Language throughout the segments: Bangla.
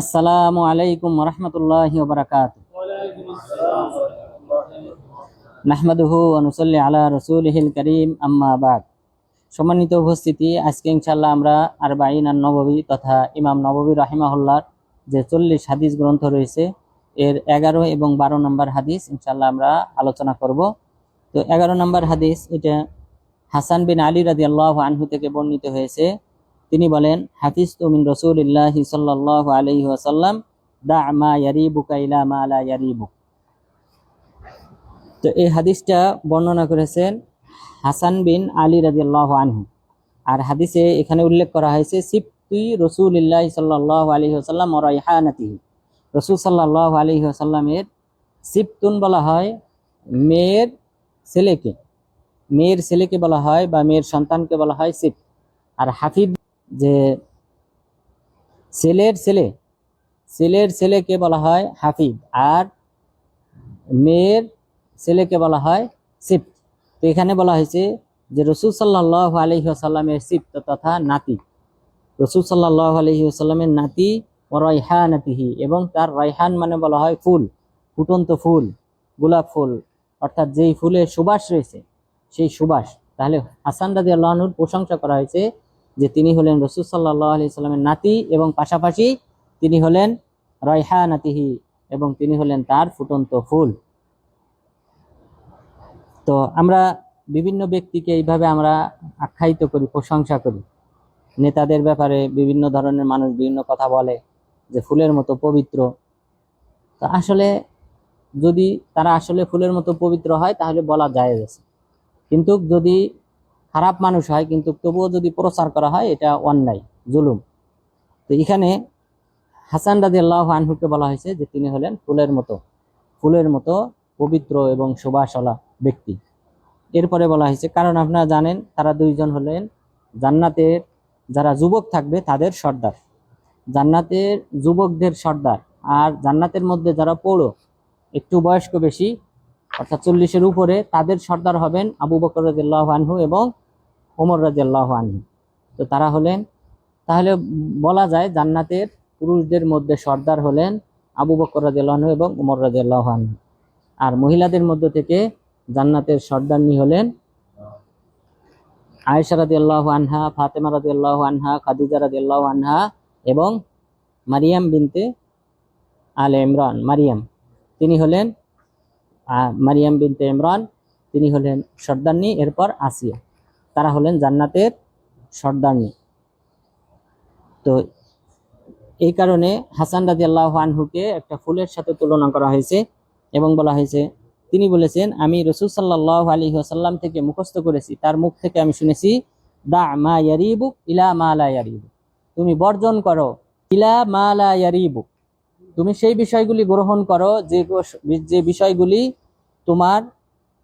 আসসালামু আলাইকুম রহমতুল্লাহ বারাকাত নাহমাদুহু অনুসল্লি আলা রসুলহিল করিম সম্মানিত উপস্থিতি, আজকে ইনশাল্লাহ আমরা আরবাইন আর নববী তথা ইমাম নববী রাহিমাহুল্লার যে চল্লিশ হাদিস গ্রন্থ রয়েছে, এর এগারো এবং বারো নম্বর হাদিস ইনশাল্লাহ আমরা আলোচনা করব। তো এগারো নম্বর হাদিস, এটা হাসান বিন আলী রাজি আল্লাহ আনহু থেকে বর্ণিত হয়েছে তিনি বলেন হাফিজ তুমিন রসুল্লাহ সাল্লাহ আলহি আসাল্লাম দা মা ইয়ারিবুকা ইলা মা লা ইয়ারিবুক। তো এই হাদিসটা বর্ণনা করেছেন হাসান বিন আলী রাজিয়াল্লাহ আনহু। আর হাদিসে এখানে উল্লেখ করা হয়েছে সিপ্তি রসুলিল্লাহ সাল্লাহ আলহি আসাল্লাম রাইহানাতিহি। রসুল সাল্লাহ আলহি আসাল্লামের সিপ্তুন বলা হয় মেয়ের ছেলেকে। মেয়ের ছেলেকে বলা হয় বা মেয়ের সন্তানকে বলা হয় সিপ আর হাফিদ যে ছেলের ছেলে, ছেলের ছেলেকে বলা হয় হাফিদ আর মেয়ের ছেলেকে বলা হয় সিপ তো এখানে বলা হয়েছে যে রসুল সাল্লাহ আলহি আসাল্লামের সিপ্ত তথা নাতি। রসুল সাল্লাহ আলহি আসাল্লামের নাতি ও রয়হানাতিহি এবং তার রয়হান মানে বলা হয় ফুল, ফুটন্ত ফুল, গোলাপ ফুল, অর্থাৎ যেই ফুলের সুবাস রয়েছে, সেই সুবাস। তাহলে হাসান রাজি আল্লাহনুর প্রশংসা করা হয়েছে যে তিনি হলেন রসুল সাল্লাহ আলি সাল্লামের নাতি এবং পাশাপাশি তিনি হলেন রয়হা নাতিহি এবং তিনি হলেন তার ফুটন্ত ফুল। তো আমরা বিভিন্ন ব্যক্তিকে এইভাবে আমরা আখ্যায়িত করি, প্রশংসা করি। নেতাদের ব্যাপারে বিভিন্ন ধরনের মানুষ বিভিন্ন কথা বলে যে ফুলের মতো পবিত্র। তো আসলে যদি তারা আসলে ফুলের মতো পবিত্র হয় তাহলে বলা যায় গেছে কিন্তু যদি খারাপ মানুষ হয়, কিন্তু তবুও যদি প্রচার করা হয়, এটা অন্যায়, জুলুম। তো এখানে হাসান রাজি আল্লাহ আনহুকে বলা হয়েছে যে তিনি হলেন ফুলের মতো ফুলের মতো পবিত্র এবং সুবাসলা ব্যক্তি। এরপরে বলা হয়েছে, কারণ আপনারা জানেন, তারা দুইজন হলেন জান্নাতের, যারা যুবক থাকবে তাদের সর্দার। জান্নাতের যুবকদের সর্দার আর জান্নাতের মধ্যে যারা পৌড়ো, একটু বয়স্ক বেশি, অর্থাৎ চল্লিশের উপরে, তাদের সর্দার হবেন আবু বকর আনহু এবং ওমর রাজিয়াল্লাহ আনহু। তো তারা হলেন, তাহলে বলা যায় জান্নাতের পুরুষদের মধ্যে সর্দার হলেন আবু বকর রাজিয়াল্লাহ এবং ওমর রাজিয়াল্লাহ আনহু। আর মহিলাদের মধ্য থেকে জান্নাতের সর্দারনি হলেন আয়েশা রাদিয়াল্লাহ আনহা, ফাতেমা রাদিয়াল্লাহ আনহা, খাদিজা রাদিয়াল্লাহ আনহা এবং মারিয়াম বিনতে আলে ইমরান, মারিয়াম। তিনি হলেন মারিয়াম বিনতে ইমরান, তিনি হলেন সর্দারনি, এরপর আসিয়া। তারা হলেন জান্নাতের সর্দারনি। তো এই কারণে হাসান রাজি আল্লাহ আনহুকে একটা ফুলের সাথে তুলনা করা হয়েছে এবং বলা হয়েছে, তিনি বলেছেন, আমি রসুল সাল্লাহ আলী আসাল্লাম থেকে মুখস্থ করেছি, তার মুখ থেকে আমি শুনেছি, দা মা ইয়ারিবুক ইলা মা লা ইয়ারিবুক তুমি বর্জন করো ইলা মা লা ইয়ারিবুক তুমি সেই বিষয়গুলি গ্রহণ করো, যে যে বিষয়গুলি তোমার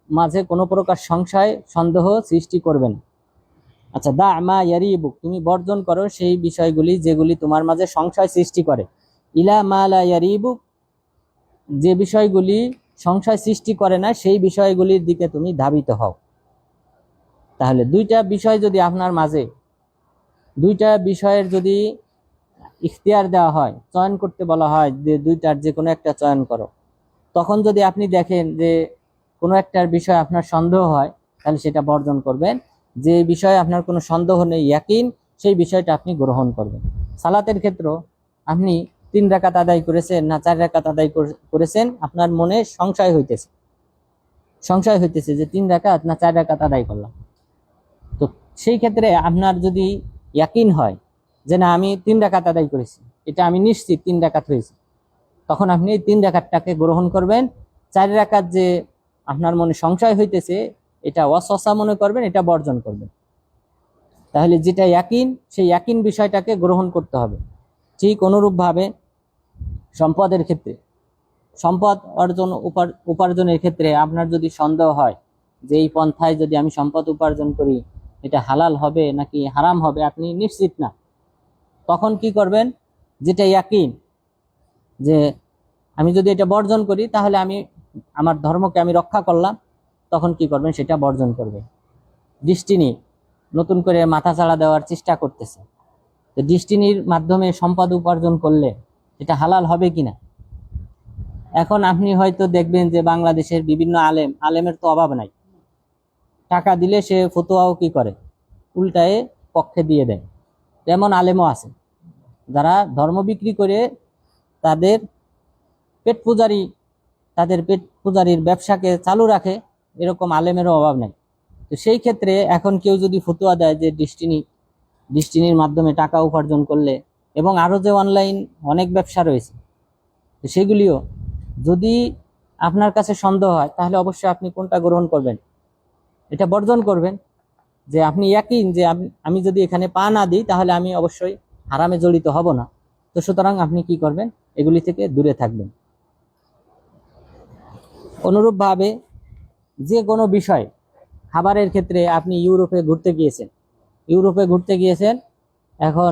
মাঝে কোনো প্রকার সংশয়, সন্দেহ সৃষ্টি করবে না। আচ্ছা দা মা ইয়ারিবুক, তুমি বর্জন করো সেই বিষয়গুলি যেগুলি তোমার মাঝে সংশয় সৃষ্টি করে। ইলা মা লা ইয়ারিবুক, যে বিষয়গুলি সংশয় সৃষ্টি করে না, সেই বিষয়গুলির দিকে তুমি ধাবিত হও। তাহলে দুইটা বিষয় যদি আপনার মাঝে, দুইটা বিষয়ের যদি ইখতিয়ার দেওয়া হয়, চয়ন করতে বলা হয় যে দুইটার যে কোনো একটা চয়ন করো, তখন যদি আপনি দেখেন যে কোনো একটার বিষয় আপনার সন্দেহ হয়, তাহলে সেটা বর্জন করবেন। যে বিষয়ে আপনার কোনো সন্দেহ নেই, ইয়াকিন, সেই বিষয়টা আপনি গ্রহণ করবেন। সালাতের ক্ষেত্র আপনি তিন রাকাত আদায় করেছেন না চার রাকাত আদায় করে- করেছেন, আপনার মনে সংশয় হইতেছে। সংশয় হইতেছে যে তিন রাকাত না চার রাকাত আদায় করলাম। তো সেই ক্ষেত্রে আপনার যদি ইয়াকিন হয় যে না, আমি তিন রাকাত আদায় করেছি, এটা আমি নিশ্চিত তিন রাকাত হয়েছে, তখন আপনি তিন রাকাতটাকে গ্রহণ করবেন। চার রাকাত যে আপনার মনে সংশয় হইতেছে, এটা অসসা মনে করবেন, এটা বর্জন করবেন। তাহলে যেটা ইয়াকিন, সেই ইয়াকিন বিষয়টাকে গ্রহণ করতে হবে। ঠিক অনুরূপভাবে সম্পদের ক্ষেত্রে, সম্পদ অর্জন, উপার- উপার্জনের ক্ষেত্রে আপনার যদি সন্দেহ হয় যে এই পন্থায় যদি আমি সম্পদ উপার্জন করি, এটা হালাল হবে নাকি হারাম হবে, আপনি নিশ্চিত না। তখন কি করবেন? যেটা ইয়াকিন, যে আমি যদি এটা বর্জন করি, তাহলে আমি আমার ধর্মকে আমি রক্ষা করলাম, তখন কি করবেন? সেটা বর্জন করবে। দৃষ্টি নিয়ে নতুন করে মাথা চাড়া দেওয়ার চেষ্টা করতেছে। তো ডিস্টিনির মাধ্যমে সম্পদ উপার্জন করলে এটা হালাল হবে কিনা? এখন আপনি হয়তো দেখবেন যে বাংলাদেশের বিভিন্ন আলেম, আলেমের তো অভাব নাই। টাকা দিলে সে ফতোয়াও কি করে? উল্টায়ে পক্ষে দিয়ে দেয়। তেমন আলেমও আছে যারা ধর্ম বিক্রি করে তাদের পেট পূজারি তাদের পেট পূজারির ব্যবসাকে চালু রাখে, এরকম আলেমেরও অভাব নেই। তো সেই ক্ষেত্রে এখন কেউ যদি ফতুয়া দেয় যে ডিস্টিনি ডিস্টিনির মাধ্যমে টাকা উপার্জন করলে, এবং আরও যে অনলাইন অনেক ব্যবসা রয়েছে, তো সেগুলিও যদি আপনার কাছে সন্দেহ হয়, তাহলে অবশ্যই আপনি কোনটা গ্রহণ করবেন? এটা বর্জন করবেন যে আপনি একই যে আম- যদি এখানে পা না দিই, তাহলে আমি অবশ্যই হারামে জড়িত হব না। তো সুতরাং আপনি কি করবেন? এগুলি থেকে দূরে থাকবেন। অনুরূপভাবে যে কোনো বিষয় খাবারের ক্ষেত্রে আপনি ইউরোপে ঘুরতে গিয়েছেন, ইউরোপে ঘুরতে গিয়েছেন, এখন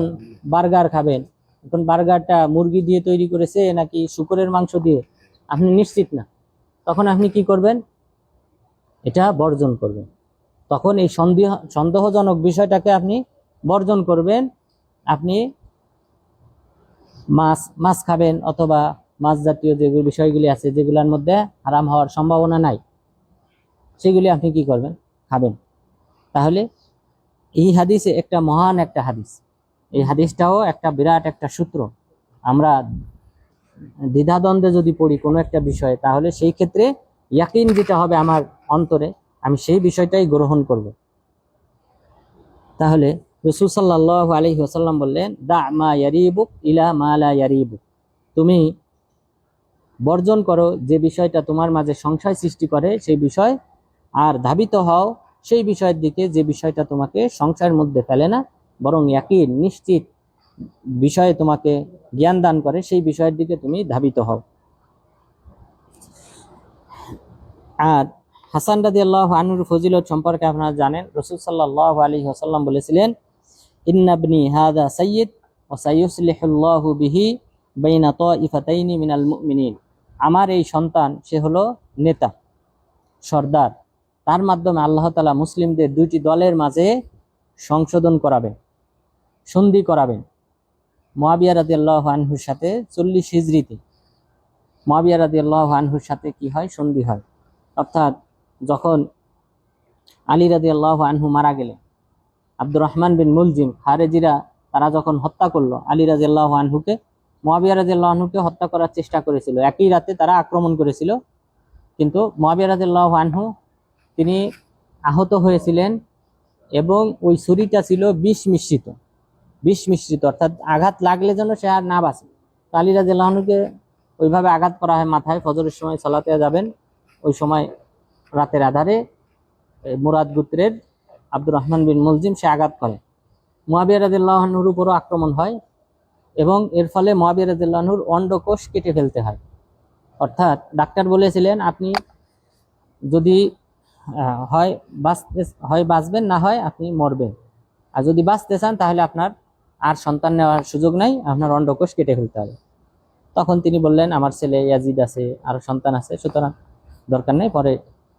বার্গার খাবেন। এখন বার্গারটা মুরগি দিয়ে তৈরি করেছে নাকি শুকরের মাংস দিয়ে? আপনি নিশ্চিত না। তখন আপনি কি করবেন? এটা বর্জন করবেন। তখন এই সন্দেহ, সন্দেহজনক বিষয়টাকে আপনি বর্জন করবেন। আপনি মাছ মাছ খাবেন অথবা মাছ জাতীয় যেগুলো বিষয়গুলি আছে, যেগুলোর মধ্যে হারাম হওয়ার সম্ভাবনা নাই, সেগুলি আপনি কি করবেন? খাবেন। তাহলে এই হাদিসে একটা মহান একটা হাদিস। এই হাদিসটাও একটা বিরাট একটা সূত্র। আমরা দ্বিধাদ্বন্দ্বে যদি পড়ি কোনো একটা বিষয়ে, তাহলে সেই ক্ষেত্রে ইয়াকিন যেটা হবে আমার অন্তরে, আমি সেই বিষয়টাই গ্রহণ করব। তাহলে রসুল সাল্লাহ আলী ওসাল্লাম বললেন দা মা ইয়ারিবুক ইলা মা লা ইয়ারিবুক। তুমি বর্জন করো যে বিষয়টা তোমার মাঝে সংশয় সৃষ্টি করে, সেই বিষয়। আর ধাবিত হও সেই বিষয়ের দিকে, যে বিষয়টা তোমাকে সংশয়ের মধ্যে ফেলে না, বরং একই নিশ্চিত বিষয়ে তোমাকে জ্ঞান দান করে, সেই বিষয়ের দিকে তুমি ধাবিত হও। আর হাসান রাদি আল্লাহ আনুর ফজিলত সম্পর্কে আপনারা জানেন, রসুল সাল্লাহ আলী হাসাল্লাম বলেছিলেন ইন্নাবনি হাদা সৈয়দ ও সাইয়ুসলিহুল্লাহু বিহি বাইনা ইফাতাইনি মিনাল মুমিনিন। আমার এই সন্তান, সে হলো নেতা, সর্দার। তার মাধ্যমে আল্লাহ তালা মুসলিমদের দুইটি দলের মাঝে সংশোধন করাবেন সন্ধি করাবেন। মোয়াবিয়া রাদি আল্লাহ আনহুর সাথে চল্লিশ হিজড়িতে। মোয়াবিয়া রাদি আল্লাহ আনহুর সাথে কি হয়? সন্ধি হয়। অর্থাৎ যখন আলী রাদি আল্লাহ আনহু মারা গেলেন, আব্দুর রহমান বিন মুলজিম খারেজিরা তারা যখন হত্যা করল, আলী রাজি আল্লাহ আনহুকে মহাবিয়া রাজি আল্লাহ আনহুকে হত্যা করার চেষ্টা করেছিল। একই রাতে তারা আক্রমণ করেছিল। কিন্তু মহাবিয়া রাজি আনহু, তিনি আহত হয়েছিলেন এবং ওই ছুরিটা ছিল বিষ মিশ্রিত। বিষ মিশ্রিত, অর্থাৎ আঘাত লাগলে যেন সে আর না বাঁচে। তো আলী রাজি আনহুকে ওইভাবে আঘাত করা হয় মাথায়, ফজরের সময় চলাতে যাবেন। ওই সময় রাতের আধারে মুরাদ গুত্রের আব্দুর রহমান বিন মুলজিম সে আঘাত করে। মোয়াবিয়া রাদিল্লাহনুর উপরও আক্রমণ হয়। এবং এর ফলে মোয়াবিয়া রাদিল্লাহনুর অন্ডকোষ কেটে ফেলতে হয়। অর্থাৎ ডাক্তার বলেছিলেন, আপনি যদি হয় বাঁচতে, হয় বাঁচবেন, না হয় আপনি মরবেন। আর যদি বাঁচতে চান, তাহলে আপনার আর সন্তান নেওয়ার সুযোগ নাই, আপনার অন্ডকোষ কেটে ফেলতে হবে। তখন তিনি বললেন, আমার ছেলে ইয়াজিদ আছে, আর সন্তান আছে, সুতরাং দরকার নেই, পরে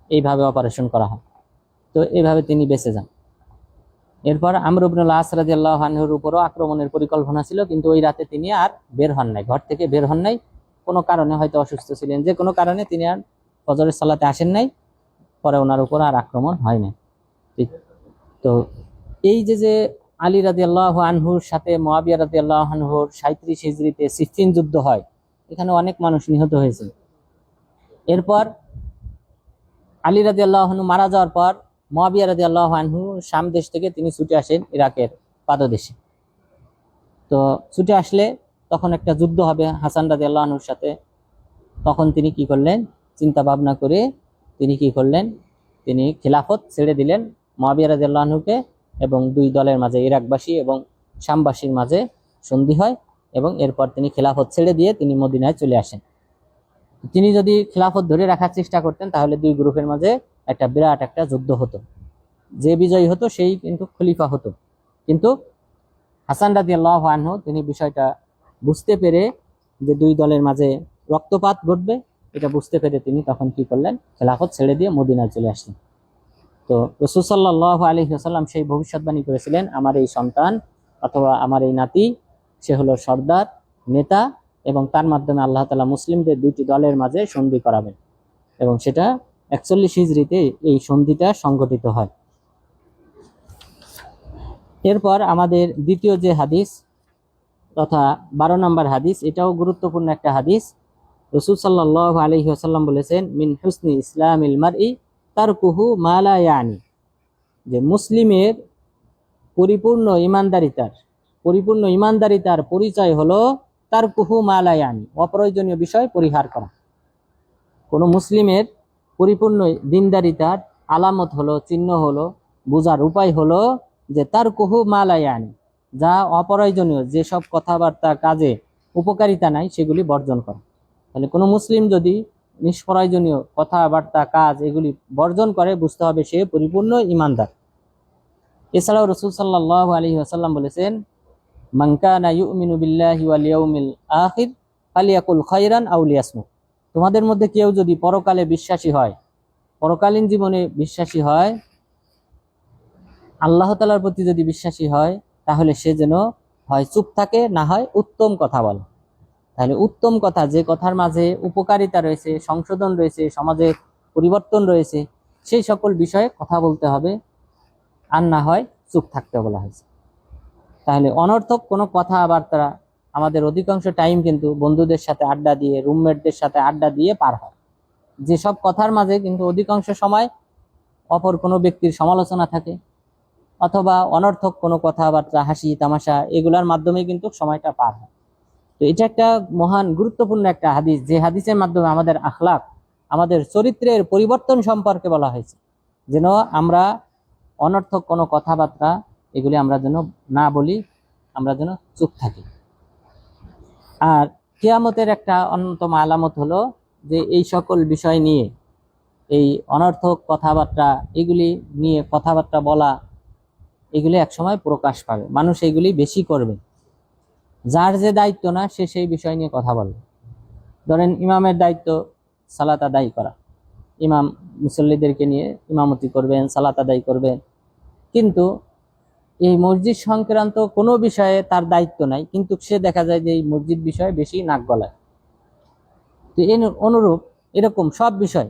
এইভাবে অপারেশন করা হয়। তো এইভাবে তিনি বেঁচে যান। এরপর আমরুবনুল আসরাদি আল্লাহ আনহুর উপরও আক্রমণের পরিকল্পনা ছিল, কিন্তু ওই রাতে তিনি আর বের হন নাই, ঘর থেকে বের হন নাই। কোনো কারণে হয়তো অসুস্থ ছিলেন, যে কোনো কারণে তিনি আর ফজরের সালাতে আসেন নাই, পরে ওনার উপর আর আক্রমণ হয় ঠিক, তো এই যে যে আলী রাদি আল্লাহ আনহুর সাথে মোয়াবিয়া রাদি আল্লাহ আনহুর সাঁত্রিশ হিজড়িতে সিফিন যুদ্ধ হয়, এখানে অনেক মানুষ নিহত হয়েছে। এরপর আলী রাদি আল্লাহ আনহু মারা যাওয়ার পর মহাবিয়া রাজি আল্লাহ আনহু শাম দেশ থেকে তিনি ছুটে আসেন ইরাকের পাদদেশে। তো ছুটে আসলে তখন একটা যুদ্ধ হবে হাসান রাজি আল্লাহ আনহুর সাথে। তখন তিনি কি করলেন? চিন্তা ভাবনা করে তিনি কি করলেন? তিনি খিলাফত ছেড়ে দিলেন মহাবিয়া রাজি আল্লাহ আনহুকে এবং দুই দলের মাঝে ইরাকবাসী এবং শামবাসীর মাঝে সন্ধি হয় এবং এরপর তিনি খিলাফত ছেড়ে দিয়ে তিনি মদিনায় চলে আসেন। তিনি যদি খিলাফত ধরে রাখার চেষ্টা করতেন তাহলে দুই গ্রুপের মাঝে একটা বিরাট একটা যুদ্ধ হতো। যে বিজয়ী হতো সেই কিন্তু খলিফা হতো। কিন্তু হাসান রাদি আল্লাহ আনহু, তিনি বিষয়টা বুঝতে পেরে যে দুই দলের মাঝে রক্তপাত ঘটবে, এটা বুঝতে পেরে তিনি তখন কি করলেন, খেলাফত ছেড়ে দিয়ে মদিনায় চলে আসলেন। তো রসুল সাল্লাহ আলী আসাল্লাম সেই ভবিষ্যৎবাণী করেছিলেন, আমার এই সন্তান অথবা আমার এই নাতি, সে হলো সর্দার, নেতা এবং তার মাধ্যমে আল্লাহ তালা মুসলিমদের দুটি দলের মাঝে সন্ধি করাবেন। এবং সেটা একচল্লিশ হিজড়িতে এই সন্ধিটা সংগঠিত হয়। এরপর আমাদের দ্বিতীয় যে হাদিস তথা বারো নম্বর হাদিস, এটাও গুরুত্বপূর্ণ একটা হাদিস। রসুল সাল্লাহ আলহি আসাল্লাম বলেছেন, মিন হুসনি ইসলাম ইলমার ই তার কুহু মালা ইয়ানি। যে মুসলিমের পরিপূর্ণ ইমানদারিতার পরিপূর্ণ ইমানদারিতার পরিচয় হলো তার কুহু মালা ইয়ানি, অপ্রয়োজনীয় বিষয় পরিহার করা। কোনো মুসলিমের পরিপূর্ণ দিনদারিতার আলামত হলো, চিহ্ন হলো, বোঝার উপায় হলো যে তার কুহু মালা ইয়ানি যা অপ্রয়োজনীয় যেসব কথাবার্তা কাজে উপকারিতা নাই, সেগুলি বর্জন করা। তাহলে কোনো মুসলিম যদি নিষ্প্রয়োজনীয় কথাবার্তা, কাজ এগুলি বর্জন করে, বুঝতে হবে সে পরিপূর্ণ ইমানদার। এছাড়াও রসুল সাল্লাহ আলী আসাল্লাম বলেছেন মাঙ্কানা ইউমিনু বিল্লাহি ওয়াল ইয়াউমিল আখির, ফালিয়াকুল খায়রান আও লিয়াসমুক তোমাদের মধ্যে কেউ যদি পরকালে বিশ্বাসী হয়, পরকালীন জীবনে বিশ্বাসী হয়, আল্লাহ তালার প্রতি যদি বিশ্বাসী হয়, তাহলে সে যেন হয় চুপ থাকে, না হয় উত্তম কথা বলে। তাহলে উত্তম কথা, যে কথার মাঝে উপকারিতা রয়েছে, সংশোধন রয়েছে, সমাজে পরিবর্তন রয়েছে, সেই সকল বিষয়ে কথা বলতে হবে, আর না হয় চুপ থাকতে বলা হয়েছে। তাহলে অনর্থক কোনো কথাবার্তা আমাদের অধিকাংশ টাইম কিন্তু বন্ধুদের সাথে আড্ডা দিয়ে রুমমেটদের সাথে আড্ডা দিয়ে পার হয়। যেসব কথার মাঝে কিন্তু অধিকাংশ সময় অপর কোনো ব্যক্তির সমালোচনা থাকে অথবা অনর্থক কোনো কথাবার্তা, হাসি, তামাশা এগুলার মাধ্যমে কিন্তু সময়টা পার হয়। তো এটা একটা মহান গুরুত্বপূর্ণ একটা হাদিস। যে হাদিসের মাধ্যমে আমাদের আখলাক আমাদের চরিত্রের পরিবর্তন সম্পর্কে বলা হয়েছে। যেন আমরা অনর্থক কোনো কথাবার্তা এগুলি আমরা যেন না বলি, আমরা যেন চুপ থাকি। আর কেয়ামতের একটা অন্যতম আলামত হলো যে এই সকল বিষয় নিয়ে, এই অনর্থক কথাবার্তা, এগুলি নিয়ে কথাবার্তা বলা, এগুলি একসময় প্রকাশ পাবে। মানুষ এগুলি বেশি করবে। যার যে দায়িত্ব না, সে সেই বিষয় নিয়ে কথা বলবে। ধরেন ইমামের দায়িত্ব সালাত আদায় করা। ইমাম মুসল্লিদেরকে নিয়ে ইমামতি করবেন, সালাত আদায় করবেন। কিন্তু এই মসজিদ সংক্রান্ত কোনো বিষয়ে তার দায়িত্ব নাই, কিন্তু সে দেখা যায় যে এই মসজিদ বিষয়ে বেশি নাক গলায়। তো এই অনুরূপ এরকম সব বিষয়,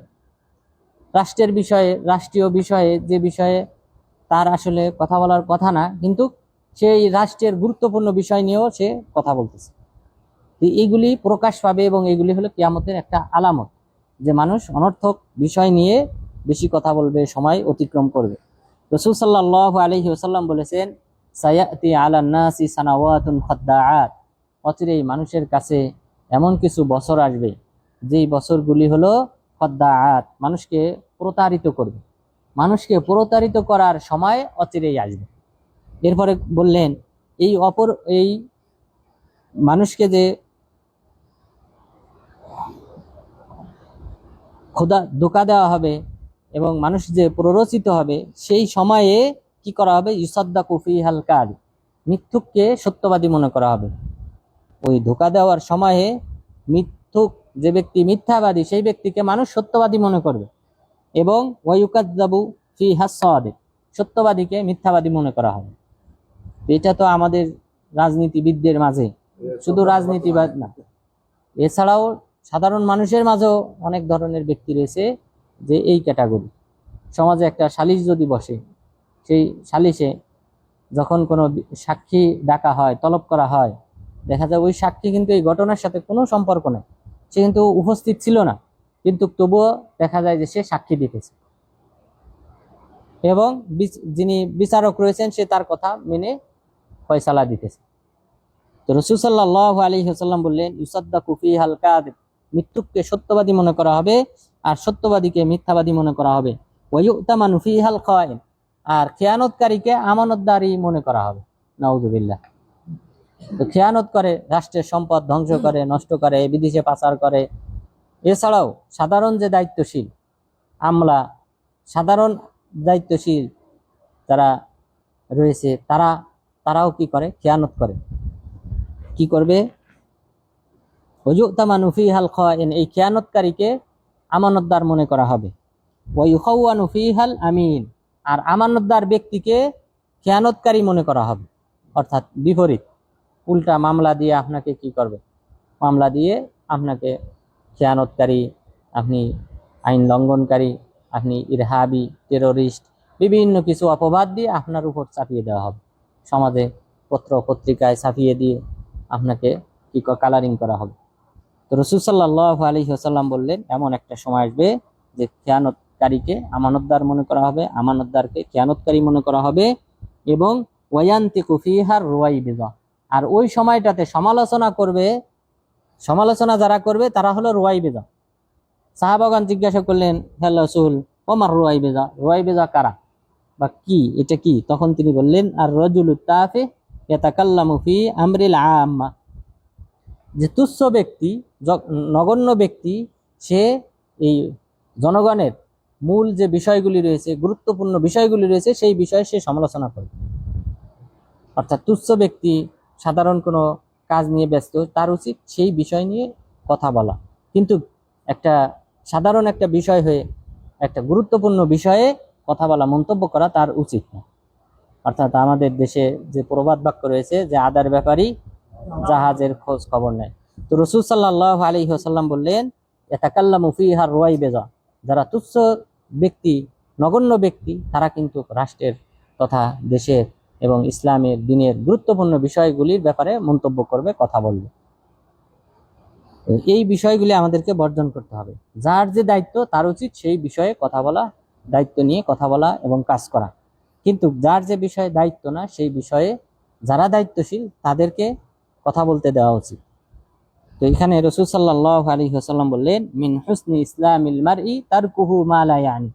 রাষ্ট্রের বিষয়ে, রাষ্ট্রীয় বিষয়ে, যে বিষয়ে তার আসলে কথা বলার কথা না, কিন্তু সেই রাষ্ট্রের গুরুত্বপূর্ণ বিষয় নিয়েও সে কথা বলতেছে। তো এইগুলি প্রকাশ পাবে এবং এগুলি হলো কিয়ামতের একটা আলামত, যে মানুষ অনর্থক বিষয় নিয়ে বেশি কথা বলবে, সময় অতিক্রম করবে। রসুল সাল্লাহ আলহি ওসাল্লাম বলেছেন, সায়াতি আলান্নাসি সানাওয়াতুন খদ্দাআত অচিরেই মানুষের কাছে এমন কিছু বছর আসবে, যেই বছরগুলি হলো খদ্দাআত মানুষকে প্রতারিত করবে। মানুষকে প্রতারিত করার সময় অচিরেই আসবে। এরপরে বললেন, এই অপর, এই মানুষকে যে খোদা, ধোকা দেওয়া হবে এবং মানুষ যে প্ররোচিত হবে, সেই সময়ে কি করা হবে? ইসদ্দা কুফি হালকার মিথ্যুককে সত্যবাদী মনে করা হবে। ওই ধোকা দেওয়ার সময়ে মিথ্যুক যে ব্যক্তি মিথ্যাবাদী, সেই ব্যক্তিকে মানুষ সত্যবাদী মনে করবে। এবং ওয়ুকাদ্দাবু ফি হাসদে সত্যবাদীকে মিথ্যাবাদী মনে করা হবে। এটা তো আমাদের রাজনীতিবিদদের মাঝে। শুধু রাজনীতিবাদ না। এছাড়াও সাধারণ মানুষের মাঝেও অনেক ধরনের ব্যক্তি রয়েছে। যে এই ক্যাটাগরি সমাজে একটা সালিশ যদি বসে, সেই সালিশে যখন কোনো সাক্ষী ডাকা হয়, তলব করা হয়, দেখা যায় ওই সাক্ষী কিন্তু এই ঘটনার সাথে কোনো সম্পর্ক নেই। সে কিন্তু উপস্থিত ছিল না, কিন্তু তবুও দেখা যায় যে সে সাক্ষী দিতেছে। এবং যিনি বিচারক রয়েছেন, সে তার কথা মেনে ফয়সালা দিতেছে। তো রসুল সাল্লাহ আলী হাসাল্লাম বললেন ইউসাদ্দা কুফি হালকা মৃত্যুকে সত্যবাদী মনে করা হবে আর সত্যবাদীকে মিথ্যাবাদী মনে করা হবে। ওয়ুতামানু ফি হাল খায়েন আর খেয়ানতকারীকে আমানতদারি মনে করা হবে। নাউজুবিল্লাহ। তো খেয়ানত করে, রাষ্ট্রের সম্পদ ধ্বংস করে, নষ্ট করে, বিদেশে পাচার করে। এছাড়াও সাধারণ যে দায়িত্বশীল, আমলা, সাধারণ দায়িত্বশীল যারা রয়েছে, তারা, তারাও কি করে? খেয়ানত করে। কি করবে? হুজুতামানুফি হাল খান এই খেয়ানতকারীকে আমানতদার মনে করা হবে। ওয়ুখানুফি হাল আমিন। আর আমানতদার ব্যক্তিকে খেয়ানতকারী মনে করা হবে। অর্থাৎ বিপরীত। উল্টা মামলা দিয়ে আপনাকে কি করবে? মামলা দিয়ে আপনাকে খেয়ানতকারী, আপনি আইন লঙ্ঘনকারী, আপনি ইরহাবি, টেরোরিস্ট, বিভিন্ন কিছু অপবাদ দিয়ে আপনার উপর চাপিয়ে দেওয়া হবে। সমাজে পত্র পত্রিকায় ছাপিয়ে দিয়ে আপনাকে কি কালারিং করা হবে। তো রসুল সাল্লাহ আলী হাসাল্লাম বললেন, এমন একটা সময় আসবে যে খেয়ানতকারীকে আমানতদার মনে করা হবে, আমানতদারকে খেয়ানতকারী মনে করা হবে এবং ওয়ান্তি কুফিহার রোয়াই বেজা আর ওই সময়টাতে সমালোচনা করবে, সমালোচনা যারা করবে তারা হলো রোয়াই বেজা সাহাবাগান জিজ্ঞাসা করলেন, হে রসুল, ওমার রোয়াই বেজা রোয়াই বেজা কারা? বা কি, এটা কি? তখন তিনি বললেন, আর রজুল তাফে ইয়াতাকাল্লামু ফি আমরিল আম্মা। যে তুচ্ছ ব্যক্তি নগণ্য ব্যক্তি, সে এই জনগণের মূল যে বিষয়গুলি রয়েছে, গুরুত্বপূর্ণ বিষয়গুলি রয়েছে, সেই বিষয়ে সে সমালোচনা করবে। অর্থাৎ তুচ্ছ ব্যক্তি সাধারণ কোনো কাজ নিয়ে ব্যস্ত, তার উচিত সেই বিষয় নিয়ে কথা বলা। কিন্তু একটা সাধারণ একটা বিষয় হয়ে, একটা গুরুত্বপূর্ণ বিষয়ে কথা বলা, মন্তব্য করা তার উচিত না। অর্থাৎ আমাদের দেশে যে প্রবাদ বাক্য রয়েছে যে, আদার ব্যাপারই জাহাজের খোঁজ খবর নেয়। তো রসুল সাল্লাহ আলী হাসাল্লাম বললেন এতাকাল্লা মুফিহার রোয়াই বেজা। যারা তুচ্ছ ব্যক্তি, নগণ্য ব্যক্তি, তারা কিন্তু রাষ্ট্রের তথা দেশের এবং ইসলামের দিনের গুরুত্বপূর্ণ বিষয়গুলির ব্যাপারে মন্তব্য করবে, কথা বলবে। এই বিষয়গুলি আমাদেরকে বর্জন করতে হবে। যার যে দায়িত্ব, তার উচিত সেই বিষয়ে কথা বলা, দায়িত্ব নিয়ে কথা বলা এবং কাজ করা। কিন্তু যার যে বিষয়ে দায়িত্ব না, সেই বিষয়ে যারা দায়িত্বশীল, তাদেরকে কথা বলতে দেওয়া উচিত। তো এখানে রসুল সাল্লাহ আলী হাসাল্লাম বললেন, মিন হুসনি ইসলামিল মারই তার কুহু মালায়ানি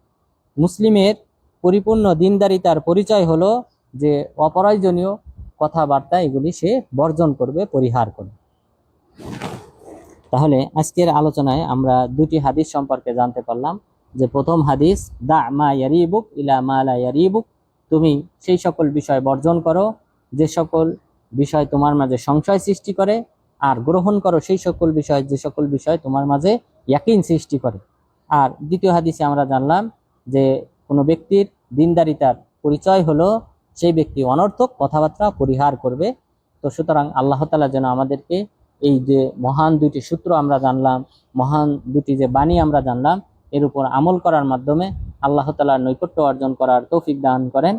মুসলিমের পরিপূর্ণ দিনদারিতার পরিচয় হলো যে অপ্রয়োজনীয় কথাবার্তা এগুলি সে বর্জন করবে, পরিহার করবে। তাহলে আজকের আলোচনায় আমরা দুটি হাদিস সম্পর্কে জানতে পারলাম। যে প্রথম হাদিস, দা মা ইয়ারিবুক ইলা মা লা ইয়ারিবুক। তুমি সেই সকল বিষয় বর্জন করো, যে সকল বিষয় তোমার মাঝে সংশয় সৃষ্টি করে আর গ্রহণ করো সেই সকল বিষয়, যে সকল বিষয় তোমার মাঝে ইয়াকিন সৃষ্টি করে। আর দ্বিতীয় হাদিসে আমরা জানলাম যে কোনো ব্যক্তির দিনদারিতার পরিচয় হলো সেই ব্যক্তি অনর্থক কথাবার্তা পরিহার করবে। তো সুতরাং আল্লাহ তালা যেন আমাদেরকে এই যে মহান দুটি সূত্র আমরা জানলাম, মহান দুটি যে বাণী আমরা জানলাম, এর উপর আমল করার মাধ্যমে আল্লাহ তালার নৈকট্য অর্জন করার তৌফিক দান করেন।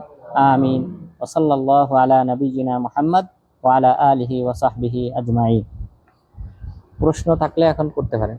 আমিন। ওসল্লাহ আলা নবীজিনা মোহাম্মদ। ওয়ালা আলিহি ওয়াসাহবিহি আজমাই প্রশ্ন থাকলে এখন করতে পারেন।